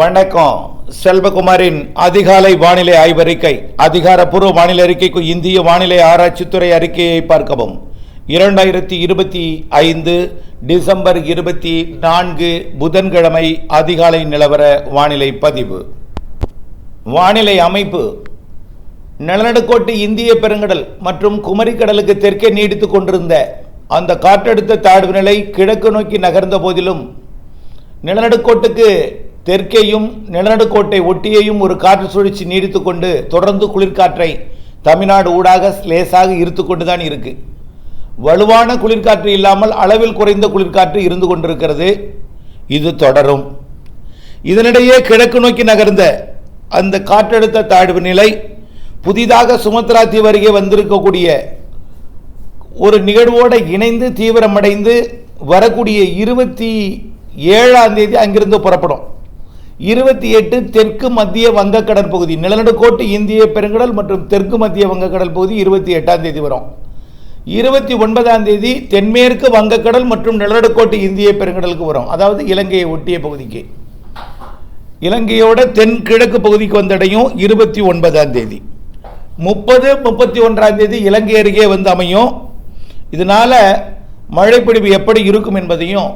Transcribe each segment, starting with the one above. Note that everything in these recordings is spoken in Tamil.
வணக்கம். செல்வகுமாரின் அதிகாலை வானிலை ஆய்வறிக்கை அதிகாரப்பூர்வ வானிலை அறிக்கைக்கு இந்திய வானிலை ஆராய்ச்சித்துறை அறிக்கையை பார்க்கவும். இரண்டாயிரத்தி இருபத்தி ஐந்து டிசம்பர் இருபத்தி நான்கு புதன்கிழமை அதிகாலை நிலவர வானிலை பதிவு. வானிலை அமைப்பு. நிலநடுக்கோட்டு இந்திய பெருங்கடல் மற்றும் குமரிக்கடலுக்கு தெற்கே நீடித்துக் கொண்டிருந்த அந்த காற்றழுத்த தாழ்வு நிலை கிழக்கு நோக்கி நகர்ந்த போதிலும் நிலநடுக்கோட்டுக்கு தெற்கேயும் நிலநடுக்கோட்டை ஒட்டியேயும் ஒரு காற்று சுழற்சி நீடித்து கொண்டு தொடர்ந்து குளிர்காற்றை தமிழ்நாடு ஊடாக லேசாக இருத்து கொண்டு தான் இருக்கு. வலுவான குளிர்காற்று இல்லாமல் அளவில் குறைந்த குளிர்காற்று இருந்து கொண்டிருக்கிறது. இது தொடரும். இதனிடையே கிழக்கு நோக்கி நகர்ந்த அந்த காற்றழுத்த தாழ்வு நிலை புதிதாக சுமத்ரா தீவு அருகே வந்திருக்கக்கூடிய ஒரு நிகழ்வோடு இணைந்து தீவிரமடைந்து வரக்கூடிய இருபத்தி ஏழாம் தேதி அங்கிருந்து புறப்படும். இருபத்தி எட்டு தெற்கு மத்திய வங்கக்கடல் பகுதி நிலநடுக்கோட்டு இந்திய பெருங்கடல் மற்றும் தெற்கு மத்திய வங்கக்கடல் பகுதி இருபத்தி எட்டாம் தேதி வரும். இருபத்தி ஒன்பதாம் தேதி தென்மேற்கு வங்கக்கடல் மற்றும் நிலநடுக்கோட்டு இந்திய பெருங்கடலுக்கு வரும். அதாவது இலங்கையை ஒட்டிய பகுதிக்கு. இலங்கையோட தென்கிழக்கு பகுதிக்கு வந்தடையும் இருபத்தி ஒன்பதாம் தேதி. முப்பது முப்பத்தி ஒன்றாம் தேதி இலங்கை அருகே வந்து அமையும். இதனால மழைப்பிடிவு எப்படி இருக்கும் என்பதையும்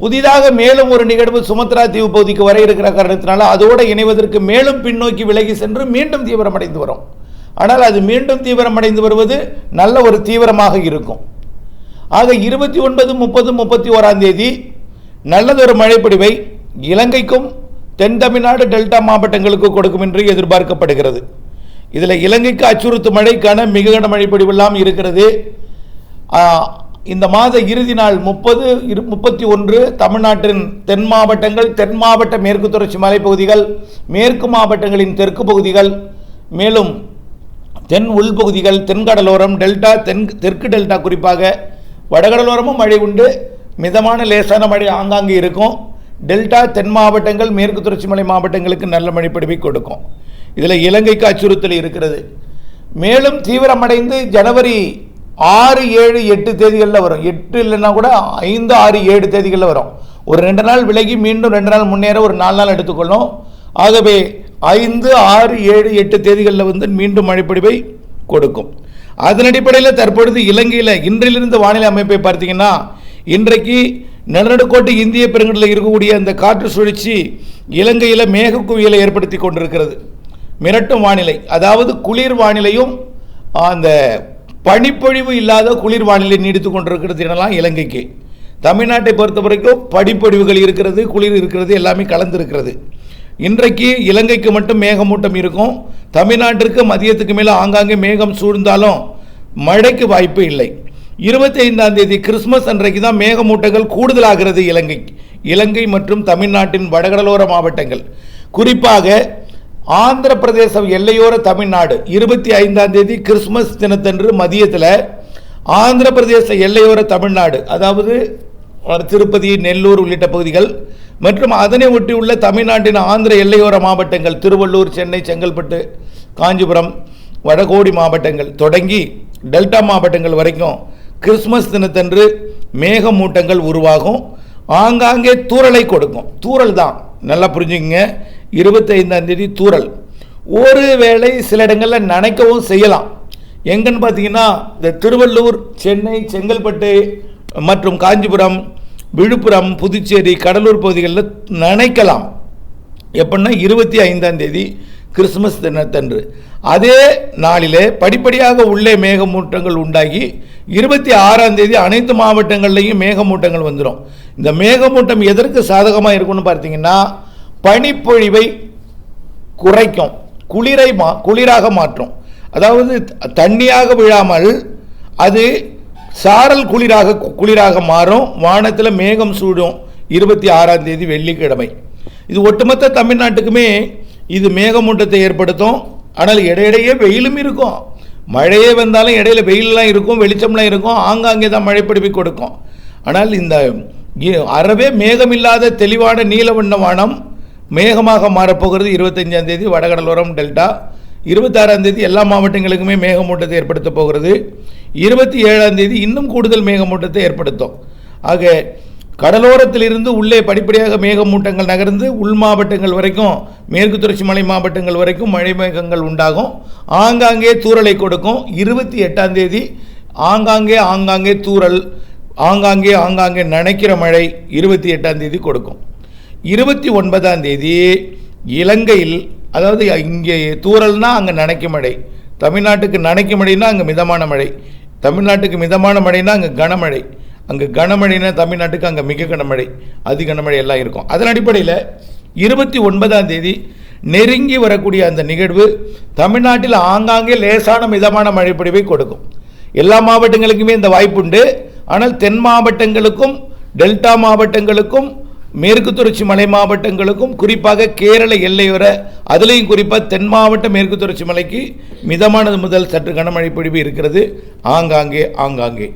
புதிதாக மேலும் ஒரு நிகழ்வு சுமத்ரா தீவு பகுதிக்கு வர இருக்கிற காரணத்தினால அதோடு இணைவதற்கு மேலும் பின்னோக்கி விலகி சென்று மீண்டும் தீவிரமடைந்து வரும். ஆனால் அது மீண்டும் தீவிரமடைந்து வருவது நல்ல ஒரு தீவிரமாக இருக்கும். ஆக இருபத்தி ஒன்பது முப்பது முப்பத்தி ஓராம் தேதி நல்லதொரு மழைப்பிடிவை இலங்கைக்கும் தென் தமிழ்நாடு டெல்டா மாவட்டங்களுக்கு கொடுக்கும் என்று எதிர்பார்க்கப்படுகிறது. இதில் இலங்கைக்கு அச்சுறுத்தும் மழைக்கான மிக கன மழைப்பொடிவெல்லாம் இருக்கிறது. இந்த மாத இறுதி நாள் முப்பது இரு முப்பத்தி ஒன்று தமிழ்நாட்டின் தென் மாவட்டங்கள் தென் மாவட்ட மேற்கு தொடர்ச்சி மலைப்பகுதிகள் மேற்கு மாவட்டங்களின் தெற்கு பகுதிகள் மேலும் தென் உள்பகுதிகள் தென்கடலோரம் டெல்டா தென் தெற்கு டெல்டா குறிப்பாக வடகடலோரமும் மழை உண்டு. மிதமான லேசான மழை ஆங்காங்கே இருக்கும். டெல்டா தென் மாவட்டங்கள் மேற்கு தொடர்ச்சி மலை மாவட்டங்களுக்கு நல்ல மழை கொடுக்கும். இதில் இலங்கைக்கு அச்சுறுத்தல் இருக்கிறது. மேலும் தீவிரமடைந்து ஜனவரி ஆறு ஏழு எட்டு தேதிகளில் வரும். எட்டு இல்லைன்னா கூட ஐந்து ஆறு ஏழு தேதிகளில் வரும். ஒரு ரெண்டு நாள் விலகி மீண்டும் ரெண்டு நாள் முன்னேற ஒரு நாலு நாள் எடுத்துக்கொள்ளும். ஆகவே ஐந்து ஆறு ஏழு எட்டு தேதிகளில் வந்து மீண்டும் மழைப்பிடிவை கொடுக்கும். அதன் அடிப்படையில் தற்பொழுது இலங்கையில் இன்றிலிருந்து வானிலை அமைப்பை பார்த்தீங்கன்னா இன்றைக்கு நிலநடுக்கோட்டு இந்திய பெருங்கடலில் இருக்கக்கூடிய அந்த காற்று சுழற்சி இலங்கையில் மேக குவியலை ஏற்படுத்தி கொண்டிருக்கிறது. மிரட்டும் வானிலை அதாவது குளிர் வானிலையும் அந்த பனிப்பொழிவு இல்லாத குளிர் வானிலை நீடித்து கொண்டிருக்கிறது எனலாம் இலங்கைக்கு. தமிழ்நாட்டை பொறுத்த வரைக்கும் படிப்பொழிவுகள் இருக்கிறது குளிர் இருக்கிறது எல்லாமே கலந்திருக்கிறது. இன்றைக்கு இலங்கைக்கு மட்டும் மேகமூட்டம் இருக்கும். தமிழ்நாட்டிற்கு மதியத்துக்கு மேலே ஆங்காங்கே மேகம் சூழ்ந்தாலும் மழைக்கு வாய்ப்பு இல்லை. இருபத்தி ஐந்தாம் தேதி கிறிஸ்மஸ் அன்றைக்கு தான் மேகமூட்டங்கள் கூடுதலாகிறது இலங்கை இலங்கை மற்றும் தமிழ்நாட்டின் வடகடலோர மாவட்டங்கள். குறிப்பாக ஆந்திர பிரதேசம் எல்லையோர தமிழ்நாடு. இருபத்தி ஐந்தாம் தேதி கிறிஸ்மஸ் தினத்தன்று மதியத்தில் ஆந்திர பிரதேச எல்லையோர தமிழ்நாடு அதாவது திருப்பதி நெல்லூர் உள்ளிட்ட பகுதிகள் மற்றும் அதனை ஒட்டியுள்ள தமிழ்நாட்டின் ஆந்திர எல்லையோர மாவட்டங்கள் திருவள்ளூர் சென்னை செங்கல்பட்டு காஞ்சிபுரம் வடகோடி மாவட்டங்கள் தொடங்கி டெல்டா மாவட்டங்கள் வரைக்கும் கிறிஸ்மஸ் தினத்தன்று மேகமூட்டங்கள் உருவாகும். ஆங்காங்கே தூறலை கொடுக்கும். தூறல் தான். நல்லா புரிஞ்சுக்கங்க. இருபத்தைந்தாம் தேதி தூறல். ஒரு வேளை சில இடங்களில் நினைக்கவும் செய்யலாம். எங்கன்னு பார்த்தீங்கன்னா இந்த திருவள்ளூர் சென்னை செங்கல்பட்டு மற்றும் காஞ்சிபுரம் விழுப்புரம் புதுச்சேரி கடலூர் பகுதிகளில் நனைக்கலாம். எப்படின்னா இருபத்தி ஐந்தாம் தேதி கிறிஸ்துமஸ் தினத்தன்று. அதே நாளிலே படிப்படியாக உள்ளே மேகமூட்டங்கள் உண்டாகி இருபத்தி ஆறாம் தேதி அனைத்து மாவட்டங்கள்லையும் மேகமூட்டங்கள் வந்துடும் இந்த மேகமூட்டம் எதற்கு சாதகமாக இருக்கும்னு பார்த்தீங்கன்னா பனிப்பொழிவை குறைக்கும். குளிரை மா குளிராக மாற்றும். அதாவது தண்ணியாக விழாமல் அது சாரல் குளிராக கு- குளிராக மாறும். வானத்தில் மேகம் சூடும் இருபத்தி ஆறாம் தேதி வெள்ளிக்கிழமை. இது ஒட்டுமொத்த தமிழ்நாட்டுக்குமே இது மேகமூட்டத்தை ஏற்படுத்தும். ஆனால் இடையிடையே வெயிலும் இருக்கும். மழையே வந்தாலும் இடையில வெயிலெலாம் இருக்கும் வெளிச்சம்லாம் இருக்கும். ஆங்காங்கே தான் மழைப்பிடிப்பை கொடுக்கும். ஆனால் இந்த அறவே மேகமில்லாத தெளிவான நீல வண்ண வானம் மேகமாக மாறப்போகிறது இருபத்தஞ்சாம் தேதி வடகடலோரம் டெல்டா. இருபத்தாறாம் தேதி எல்லா மாவட்டங்களுக்குமே மேகமூட்டத்தை ஏற்படுத்த போகிறது. இருபத்தி ஏழாம் தேதி இன்னும் கூடுதல் மேகமூட்டத்தை ஏற்படுத்தும். ஆக கடலோரத்திலிருந்து உள்ளே படிப்படியாக மேகமூட்டங்கள் நகர்ந்து உள் மாவட்டங்கள் வரைக்கும் மேற்கு தொடர்ச்சி மலை மாவட்டங்கள் வரைக்கும் மழை மேகங்கள் உண்டாகும். ஆங்காங்கே தூறலை கொடுக்கும். இருபத்தி எட்டாம் தேதி ஆங்காங்கே ஆங்காங்கே தூரல் ஆங்காங்கே ஆங்காங்கே நனைக்கிற மழை இருபத்தி எட்டாம் தேதி கொடுக்கும். இருபத்தி ஒன்பதாம் தேதி இலங்கையில் அதாவது இங்கே தூரல்னால் அங்கே நனைக்கும் மழை. தமிழ்நாட்டுக்கு நனைக்கும் மழைனா அங்கே மிதமான மழை. தமிழ்நாட்டுக்கு மிதமான மழைனா அங்கே கனமழை. அங்கே கனமழைனா தமிழ்நாட்டுக்கு அங்கே மிக கனமழை அதி கனமழை எல்லாம் இருக்கும். அதன் அடிப்படையில் இருபத்தி ஒன்பதாம் தேதி நெருங்கி வரக்கூடிய அந்த நிகழ்வு தமிழ்நாட்டில் ஆங்காங்கே லேசான மிதமான மழைப்பொழிவை கொடுக்கும். எல்லா மாவட்டங்களுக்குமே இந்த வாய்ப்புண்டு. ஆனால் தென் மாவட்டங்களுக்கும் டெல்டா மாவட்டங்களுக்கும் மேற்கு தொடர்ச்சி மலை மாவட்டங்களுக்கும் குறிப்பாக கேரள எல்லையோர அதுலேயும் குறிப்பாக தென் மாவட்ட மேற்கு தொடர்ச்சி மலைக்கு மிதமானது முதல் சற்று கனமழை பொழிவு இருக்கிறது. ஆங்காங்கே ஆங்காங்கே.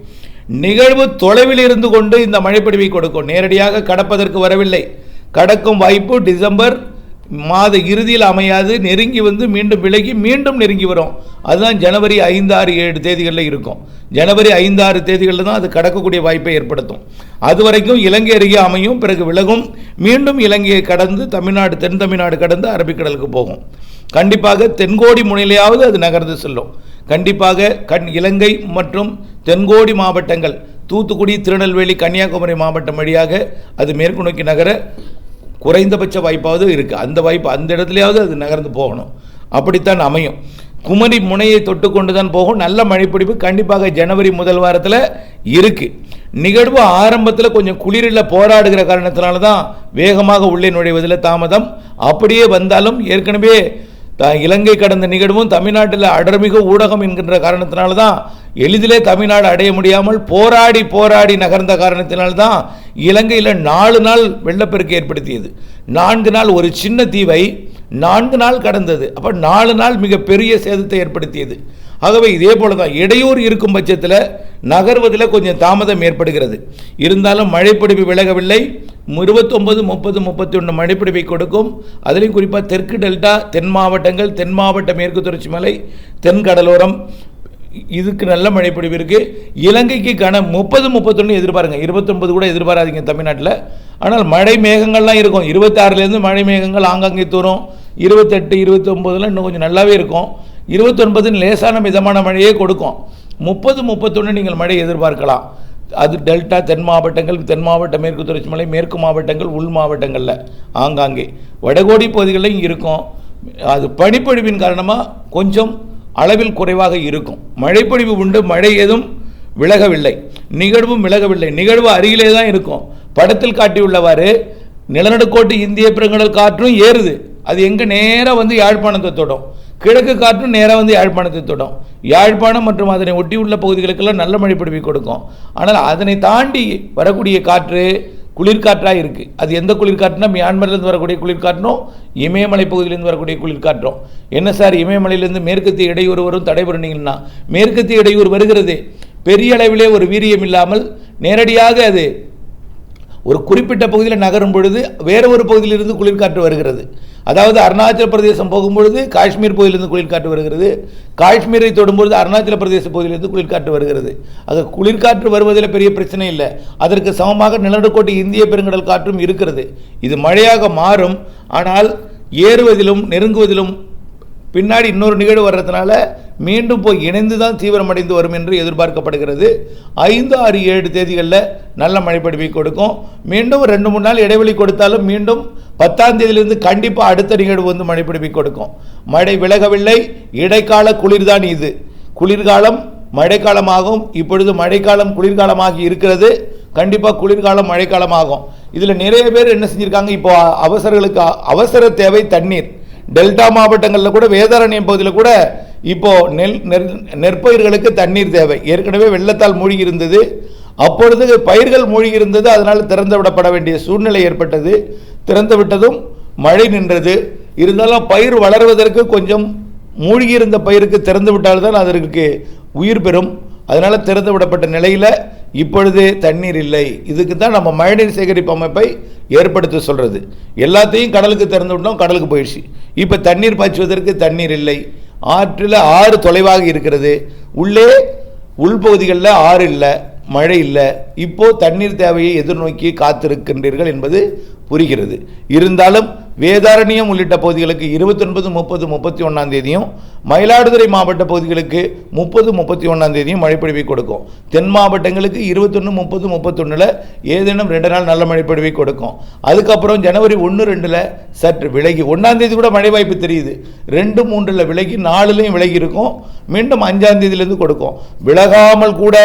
நிகழ்வு தொலைவில் இருந்து கொண்டு இந்த மழைப்பொழிவை கொடுக்கும். நேரடியாக கடப்பதற்கு வரவில்லை. கடக்கும் வாய்ப்பு டிசம்பர் மாத இறுதியில் அமையாது. நெருங்கி வந்து மீண்டும் விலகி மீண்டும் நெருங்கி வரும். அதுதான் ஜனவரி ஐந்து ஆறு ஏழு தேதிகளில் இருக்கும். ஜனவரி ஐந்து ஆறு தேதிகளில் தான் அது கடக்கக்கூடிய வாய்ப்பை ஏற்படுத்தும். அது வரைக்கும் இலங்கை அருகே அமையும். பிறகு விலகும். மீண்டும் இலங்கையை கடந்து தமிழ்நாடு தென் தமிழ்நாடு கடந்து அரபிக்கடலுக்கு போகும். கண்டிப்பாக தென்கோடி முனையிலேயாவது அது நகர்ந்து செல்லும். கண்டிப்பாக கண் இலங்கை மற்றும் தென்கோடி மாவட்டங்கள் தூத்துக்குடி திருநெல்வேலி கன்னியாகுமரி மாவட்டம் வழியாக அது மேற்கு நோக்கி நகர குறைந்தபட்ச வாய்ப்பாவது இருக்குது அந்த வாய்ப்பு அந்த இடத்துலையாவது அது நகர்ந்து போகணும். அப்படித்தான் அமையும். குமரி முனையை தொட்டு கொண்டு தான் போகும். நல்ல மழைப்பிடிப்பு கண்டிப்பாக ஜனவரி முதல் வாரத்தில் இருக்குது நிகழ்வு ஆரம்பத்தில் கொஞ்சம் குளிரில் போராடுகிற காரணத்தினால தான் வேகமாக உள்ளே நுழைவதில் தாமதம். அப்படியே வந்தாலும் ஏற்கனவே இலங்கை கடந்த நிகழ்வும் தமிழ்நாட்டில் அடர்மிகு ஊடகம் என்கின்ற காரணத்தினால தான் எளிதிலே தமிழ்நாடு அடைய முடியாமல் போராடி போராடி நகர்ந்த காரணத்தினால்தான் இலங்கையில் நாலு நாள் வெள்ளப்பெருக்கு ஏற்படுத்தியது. நான்கு நாள் ஒரு சின்ன தீவை நான்கு நாள் கடந்தது. அப்போ நாலு நாள் மிகப்பெரிய சேதத்தை ஏற்படுத்தியது. ஆகவே இதே போல தான் இடையூறு இருக்கும் பட்சத்தில் நகர்வதில் கொஞ்சம் தாமதம் ஏற்படுகிறது. இருந்தாலும் மழைப்பிடிப்பு விலகவில்லை. இருபத்தொன்பது முப்பது முப்பத்தி ஒன்று மழைப்பிடிப்பை கொடுக்கும். அதிலையும் குறிப்பாக தெற்கு டெல்டா தென் மாவட்டங்கள் தென் மாவட்ட மேற்கு தொடர்ச்சி மலை தென் கடலோரம் இதுக்கு நல்ல மழைப்பிடிப்பு இருக்குது இலங்கைக்கு கன முப்பது முப்பத்தொன்று எதிர்பாருங்க. இருபத்தொன்பது கூட எதிர்பாராதீங்க தமிழ்நாட்டில். ஆனால் மழை மேகங்கள்லாம் இருக்கும். இருபத்தாறுலேருந்து மழை மேகங்கள் ஆங்காங்கே தூரம் இருபத்தெட்டு இருபத்தொம்போதுலாம் இன்னும் கொஞ்சம் நல்லாவே இருக்கும். இருபத்தொன்பதுன்னு லேசான மிதமான மழையே கொடுக்கும். முப்பது முப்பத்தொன்று நீங்கள் மழை எதிர்பார்க்கலாம். அது டெல்டா தென் மாவட்டங்கள் தென் மாவட்ட மேற்கு தொடர்ச்சி மலை மேற்கு மாவட்டங்கள் உள் மாவட்டங்களில் ஆங்காங்கே. வடகோடி பகுதிகளிலும் இருக்கும். அது பனிப்பொழிவின் காரணமாக கொஞ்சம் அளவில் குறைவாக இருக்கும். மழைப்பொழிவு உண்டு மழை ஏதும் விலகவில்லை. நிகழ்வும் விலகவில்லை. நிகழ்வு அருகிலே தான் இருக்கும். படத்தில் காட்டியுள்ளவாறு நிலநடுக்கோட்டு இந்திய பெருங்கடல் காற்றும் ஏறுது. அது எங்கே நேராக வந்து யாழ்ப்பாணத்தை தொடும். கிழக்கு காற்றும் நேராக வந்து யாழ்ப்பாணத்தை தொடும். யாழ்ப்பாணம் மற்றும் அதனை ஒட்டியுள்ள பகுதிகளுக்கெல்லாம் நல்ல மழை பொழிவை கொடுக்கும். ஆனால் அதனை தாண்டி வரக்கூடிய காற்று குளிர்காற்றாக இருக்குது அது எந்த குளிர்காற்றுனா மியான்மர்லேருந்து வரக்கூடிய குளிர்காற்றும் இமயமலை பகுதியிலேருந்து வரக்கூடிய குளிர்காற்றும் என்ன சார் இமயமலையிலேருந்து மேற்கத்திய இடையூறு வரும் தடைபடுறீங்கன்னா மேற்கத்திய இடையூறு வருகிறது. பெரிய அளவிலே ஒரு வீரியம் இல்லாமல் நேரடியாக அது ஒரு குறிப்பிட்ட பகுதியில் நகரும் பொழுது வேற ஒரு பகுதியிலிருந்து குளிர்காற்று வருகிறது. அதாவது அருணாச்சல பிரதேசம் போகும்பொழுது காஷ்மீர் பகுதியிலிருந்து குளிர்காற்று வருகிறது. காஷ்மீரை தொடும்பொழுது அருணாச்சல பிரதேச பகுதியிலிருந்து குளிர்காற்று வருகிறது. அது குளிர்காற்று வருவதில் பெரிய பிரச்சனை இல்லை. அதற்கு சமமாக நிலநடுக்கோட்டு இந்திய பெருங்கடல் காற்றும் இருக்கிறது. இது மழையாக மாறும். ஆனால் ஏறுவதிலும் நெருங்குவதிலும் பின்னாடி இன்னொரு நிகழ்வு வர்றதுனால மீண்டும் போய் இணைந்து தான் தீவிரமடைந்து வரும் என்று எதிர்பார்க்கப்படுகிறது. ஐந்து ஆறு ஏழு தேதிகளில் நல்ல மழைப்படுவை கொடுக்கும். மீண்டும் ரெண்டு மூணு நாள் இடைவெளி கொடுத்தாலும் மீண்டும் பத்தாம் தேதியிலிருந்து கண்டிப்பாக அடுத்த நிகழ்வு வந்து மழைப்பொழிவை கொடுக்கும். மழை விலகவில்லை. இடைக்கால குளிர்தான் இது. குளிர்காலம் மழைக்காலமாகும். இப்பொழுது மழைக்காலம் குளிர்காலமாகி இருக்கிறது. கண்டிப்பாக குளிர்காலம் மழைக்காலமாகும். இதில் நிறைய பேர் என்ன செஞ்சுருக்காங்க? இப்போ அவசரங்களுக்கு அவசர தேவை தண்ணீர். டெல்டா மாவட்டங்களில் கூட வேதாரண்யம் பகுதியில் கூட இப்போ நெல் நெல் நெற்பயிர்களுக்கு தண்ணீர் தேவை. ஏற்கனவே வெள்ளத்தால் மூழ்கி இருந்தது. அப்பொழுது பயிர்கள் மூழ்கி இருந்தது. அதனால் திறந்து விடப்பட வேண்டிய சூழ்நிலை ஏற்பட்டது. திறந்து விட்டதும் மழை நின்றது. இருந்தாலும் பயிர் வளர்வதற்கு கொஞ்சம் மூழ்கி இருந்த பயிருக்கு திறந்து விட்டால்தான் அதற்கு உயிர் பெறும். அதனால் திறந்து விடப்பட்ட நிலையில் இப்பொழுது தண்ணீர் இல்லை. இதுக்கு தான் நம்ம மழைநீர் சேகரிப்பு அமைப்பை ஏற்படுத்த சொல்கிறது எல்லாத்தையும் கடலுக்கு திறந்து விட்டோம் கடலுக்கு போயிடுச்சு. இப்போ தண்ணீர் பாய்ச்சுவதற்கு தண்ணீர் இல்லை. ஆற்றில் ஆறு தொலைவாக இருக்கிறது. உள்ளே உள்பகுதிகளில் ஆறு இல்லை மழை இல்லை. இப்போது தண்ணீர் தேவையை எதிர்நோக்கி காத்திருக்கின்றீர்கள் என்பது புரிகிறது. இருந்தாலும் வேதாரண்யம் உள்ளிட்ட பகுதிகளுக்கு இருபத்தொன்பது முப்பது முப்பத்தி ஒன்றாம் தேதியும் மயிலாடுதுறை மாவட்ட பகுதிகளுக்கு முப்பது முப்பத்தி ஒன்றாம் தேதியும் மழைப்பொழிவை கொடுக்கும். தென் மாவட்டங்களுக்கு இருபத்தொன்று முப்பது முப்பத்தொன்னில் ஏதேனும் ரெண்டு நாள் நல்ல மழைப்பொழிவை கொடுக்கும். அதுக்கப்புறம் ஜனவரி ஒன்று ரெண்டில் சற்று விலகி ஒன்றாம் தேதி கூட மழை வாய்ப்பு தெரியுது. ரெண்டு மூன்றில் விலகி நாலுலையும் விலகி இருக்கும். மீண்டும் அஞ்சாம் தேதியிலேருந்து கொடுக்கும். விலகாமல் கூட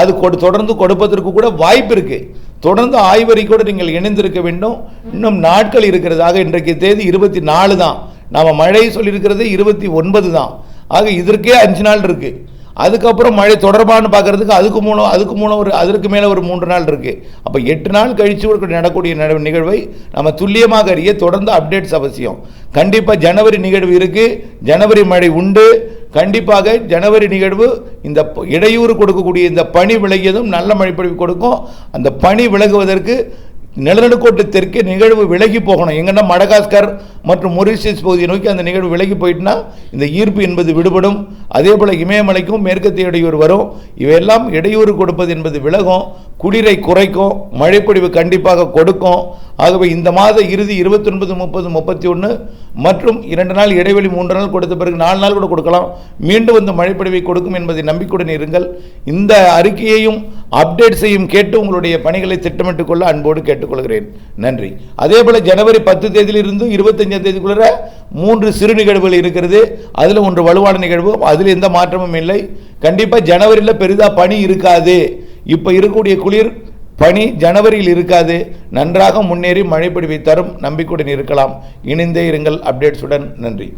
அது கொடு தொடர்ந்து கொடுப்பதற்கு கூட வாய்ப்பு இருக்குது தொடர்ந்து ஆய்வறிக்கையோடு நீங்கள் இணைந்திருக்க வேண்டும். இன்னும் நாட்கள் இருக்கிறதாக இன்றைக்கு தேதி இருபத்தி நாலு தான். நாம் மழை சொல்லியிருக்கிறது இருபத்தி ஒன்பது தான். ஆக இதற்கே அஞ்சு நாள் இருக்குது அதுக்கப்புறம் மழை தொடர்பான்னு பார்க்கறதுக்கு அதுக்கு மூலம் அதுக்கு மூலம் ஒரு அதற்கு மேலே ஒரு மூன்று நாள் இருக்குது அப்போ எட்டு நாள் கழிச்சு ஒரு நடக்கூடிய நட- நிகழ்வை நம்ம துல்லியமாக அறிய தொடர்ந்து அப்டேட்ஸ் அவசியம். கண்டிப்பாக ஜனவரி நிகழ்வு இருக்குது ஜனவரி மழை உண்டு. கண்டிப்பாக ஜனவரி நிகழ்வு இந்த இடையூறு கொடுக்கக்கூடிய இந்த பனி விலகியதும் நல்ல மழைப்பொழிவு கொடுக்கும். அந்த பனி விலகுவதற்கு நிலநடுக்கோட்டு தெற்கே நிகழ்வு விலகி போகணும். எங்கன்னா மடகாஸ்கர் மற்றும் மொரிஷியஸ் பகுதியை நோக்கி அந்த நிகழ்வு விலகி போயிட்டுனா இந்த ஈர்ப்பு என்பது விடுபடும். அதே போல் இமயமலைக்கும் மேற்கத்திய இடையூறு வரும். இவையெல்லாம் இடையூறு கொடுப்பது என்பது விலகும். குளிரை குறைக்கும். மழைப்பொழிவு கண்டிப்பாக கொடுக்கும். ஆகவே இந்த மாத இறுதி இருபத்தொன்பது முப்பது முப்பத்தி ஒன்று மற்றும் இரண்டு நாள் இடைவெளி மூன்று நாள் கொடுத்த பிறகு நாலு நாள் கூட கொடுக்கலாம். மீண்டும் வந்து மழைப்பொழிவை கொடுக்கும் என்பதை நம்பிக்கையுடன் இருங்கள். இந்த அறிக்கையையும் அப்டேட்ஸையும் கேட்டு உங்களுடைய பணிகளை திட்டமிட்டுக் கொள்ள அன்போடு கேட்டுக்கொள்கிறேன். நன்றி. அதே போல் ஜனவரி பத்து தேதியிலிருந்து பதினைஞ்சாம் தேதிக்குள்ளே மூன்று சிறு நிகழ்வுகள் இருக்கிறது. அதில் ஒன்று வலுவான நிகழ்வு அதில் எந்த மாற்றமும் இல்லை. கண்டிப்பாக ஜனவரியில் பெரிதாக பனி இருக்காது. இப்போ இருக்கக்கூடிய குளிர் பனி ஜனவரியில் இருக்காது. நன்றாக முன்னேறி மழைப்பிடிவை தரும் நம்பிக்கையுடன் இருக்கலாம். இணைந்தே இருங்கள். அப்டேட்ஸுடன் நன்றி.